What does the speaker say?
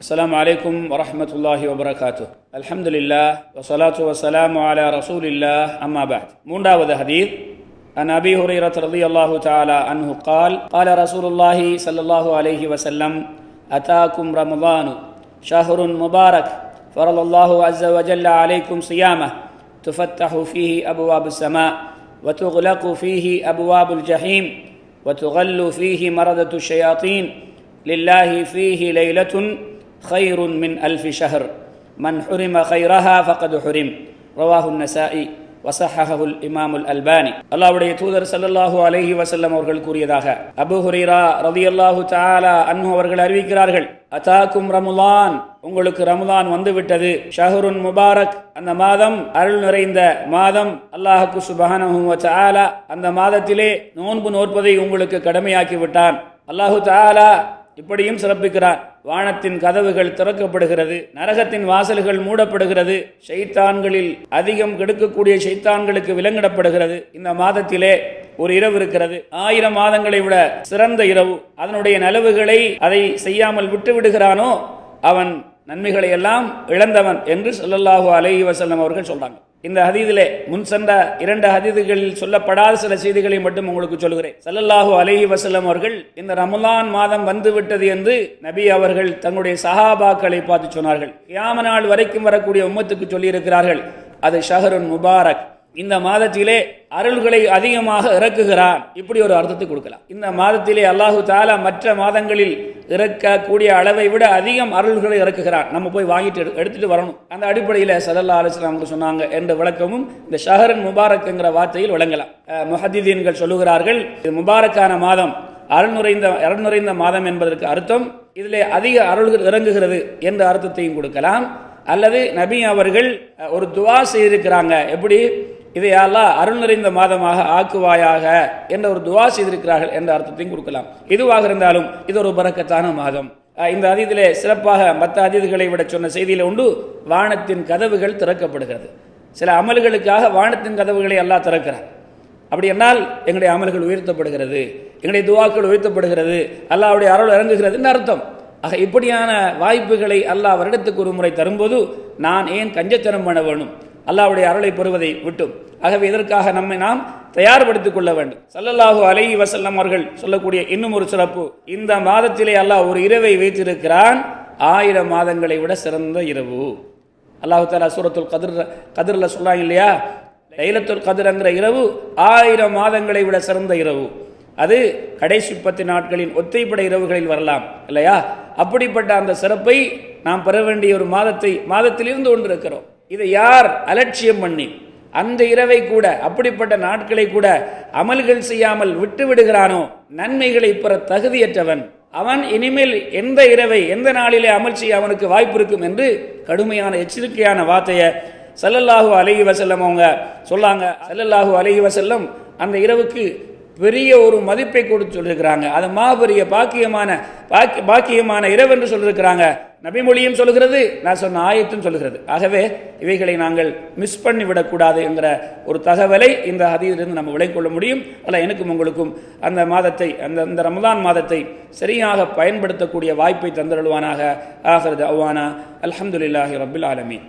السلام عليكم ورحمة الله وبركاته. الحمد لله والصلاة والسلام على رسول الله. أما بعد من داود الحديث عن أبي هريرة رضي الله تعالى عنه قال قال رسول الله صلى الله عليه وسلم أتاكم رمضان شهر مبارك فرض الله عز وجل عليكم صيامه تفتح فيه أبواب السماء وتغلق فيه أبواب الجحيم وتغل فيه مردة الشياطين لله فيه ليلة ஹைருன் மின் அல்ஃபி ஷஹர் மன் ஹுரிம ஹைரஹா ஃபகது ஹுரிம் ரவாஹு நசாஇ வசஹஹுல் இமாமுல் அல்பானி அல்லாவுடைய தூதர் சல்லல்லாஹு அலஹி வசல்லம் அவர்கள் கூறியதாக அபு ஹுரீரா ரவி அல்லாஹு தாலா அன்ஹு அவர்கள் அறிவிக்கிறார்கள் அதாக்கும் ரமுலான் உங்களுக்கு ரமுலான் வந்துவிட்டது. ஷஹருன் முபாரக் அந்த மாதம் அருள் நிறைந்த மாதம் அல்லாஹுக்கு சுபஹானஹு தாலா அந்த மாதத்திலே நோன்பு நோற்பதை உங்களுக்கு கடமையாக்கி விட்டான். அல்லாஹு தாலா இப்படியும் சிறப்பிக்கிறான். வானத்தின் கதவுகள் திறக்கப்படுகிறது நரகத்தின் வாசல்கள் மூடப்படுகிறது ஷைத்தான்களில் அதிகம் கெடுக்கக்கூடிய ஷைத்தான்களுக்கு விலங்கிடப்படுகிறது. இந்த மாதத்திலே ஒரு இரவு இருக்கிறது. ஆயிரம் மாதங்களை விட சிறந்த இரவு. அதனுடைய நலவுகளை அதை செய்யாமல் விட்டு விடுகிறானோ அவன் நன்மைகளை எல்லாம் இழந்தவன் என்று சொல்லல்லாஹு அலைஹி வசல்லம் அவர்கள் சொல்றாங்க. இந்த ஹதீதிலே முன் சென்ற இரண்டு ஹதீதுகளில் சொல்லப்படாத சில செய்திகளை மட்டும் உங்களுக்கு சொல்கிறேன். சல்லல்லாஹு அலஹி வசல்லம் அவர்கள் இந்த ரமலான் மாதம் வந்துவிட்டது என்று நபி அவர்கள் தங்களுடைய சஹாபாக்களை பார்த்து சொன்னார்கள். கியாம நாள் வரைக்கும் வரக்கூடிய உம்மத்துக்கு சொல்லியிருக்கிறார்கள். அது ஷஹருன் முபாரக். இந்த மாதத்திலே அருள்களை அதிகமாக இறக்குகிறான். இப்படி ஒரு அர்த்தத்தை கொடுக்கலாம். இந்த மாதத்திலே அல்லாஹு தாலா மற்ற மாதங்களில் இறக்கக்கூடிய அளவை விட அதிகம் அருள்களை இறக்குகிறான். நம்ம போய் வாங்கிட்டு எடுத்துட்டு வரணும். அந்த அடிப்படையில் சதல்லா அலிஸ்லாம் சொன்னாங்க என்ற விளக்கமும் இந்த ஷஹரன் முபாரக்ங்கிற வார்த்தையில் விளங்கலாம். அஹ், சொல்லுகிறார்கள் இது முபாரக்கான மாதம். அருள்நுரைந்த அருள்நுரைந்த மாதம் என்பதற்கு அர்த்தம். இதிலே அதிக அருள்கள் இறங்குகிறது என்ற அர்த்தத்தையும் கொடுக்கலாம். அல்லது நபி அவர்கள் ஒரு துவா செய்திருக்கிறாங்க. எப்படி? இதை அல்லாஹ் அருள் நிறைந்த மாதமாக ஆக்குவாயாக என்ற ஒரு துவா செய்திருக்கிறார்கள் என்ற அர்த்தத்தையும் கொடுக்கலாம். எதுவாக இருந்தாலும் இது ஒரு பறக்கத்தான மாதம். இந்த அதிதிலே சிறப்பாக மற்ற அதிதிகளை விட சொன்ன செய்தியில் உண்டு வானத்தின் கதவுகள் திறக்கப்படுகிறது. சில அமல்களுக்காக வானத்தின் கதவுகளை எல்லாம் திறக்கிறார் அப்படி என்னால் எங்களுடைய அமல்கள் உயர்த்தப்படுகிறது எங்களுடைய துவாக்கள் உயர்த்தப்படுகிறது அல்லாவுடைய அருள் இறங்குகிறதுன்னு அர்த்தம். ஆக இப்படியான வாய்ப்புகளை அல்லாஹ் வருடத்துக்கு ஒரு முறை தரும்போது நான் ஏன் கஞ்சத்தனம் பண்ண வேணும்? அல்லாவுடைய அருளை பெறுவதை விட்டும். ஆகவே இதற்காக நம்மை நாம் தயார்படுத்திக் கொள்ள வேண்டும். சல்லல்லாஹு அலை வசல்லம் அவர்கள் சொல்லக்கூடிய இன்னும் ஒரு சிறப்பு இந்த மாதத்திலே அல்லாஹ் ஒரு இரவை வைத்திருக்கிறான் ஆயிரம் மாதங்களை விட சிறந்த இரவு. அல்லாஹு தாலா சூரத்துல் கதிர் கதிரில் சொல்லாங்க இல்லையா? லைலத்துல் கதிரங்கிற இரவு ஆயிரம் மாதங்களை விட சிறந்த இரவு. அது கடைசி பத்து நாட்களின் ஒத்தைப்படை இரவுகளில் வரலாம் இல்லையா? அப்படிப்பட்ட அந்த சிறப்பை நாம் பெற வேண்டிய ஒரு மாதத்தை மாதத்திலிருந்து கொண்டிருக்கிறோம் இதை யார் அலட்சியம் பண்ணி அந்த இரவை கூட அப்படிப்பட்ட நாட்களை கூட அமல்கள் செய்யாமல் விட்டு விடுகிறானோ? நன்மைகளை பெற தகுதியற்றவன். அவன் இனிமேல் எந்த இரவை எந்த நாளிலே அமல் செய்ய அவனுக்கு வாய்ப்பு இருக்கும் என்று கடுமையான எச்சரிக்கையான வார்த்தையை சல்லல்லாஹு அலைஹி வசல்லம் அவங்க சொல்லாங்க. சல்லல்லாஹு அலைஹி வசல்லம் அந்த இரவுக்கு பெரிய ஒரு மதிப்பை கொடுத்து சொல்லியிருக்கிறாங்க. அது மாபெரிய பாக்கியமான பாக்கி பாக்கியமான இரவு என்று சொல்லியிருக்கிறாங்க நபிமொழியும் சொல்லுகிறது நான் சொன்ன ஆயத்தும் சொல்லுகிறது. ஆகவே இவைகளை நாங்கள் மிஸ் பண்ணி விடக்கூடாது என்கிற ஒரு தகவலை இந்த ஹதியிலிருந்து நம்ம விளைக்கொள்ள கொள்ள முடியும். அல்ல எனக்கும் உங்களுக்கும் அந்த மாதத்தை அந்த அந்த ரமதான் மாதத்தை சரியாக பயன்படுத்தக்கூடிய வாய்ப்பை தந்தருள்வானாக. ஆகிறது அவ்வானா அலமதுல்லாஹி ரபுல் ஆலமி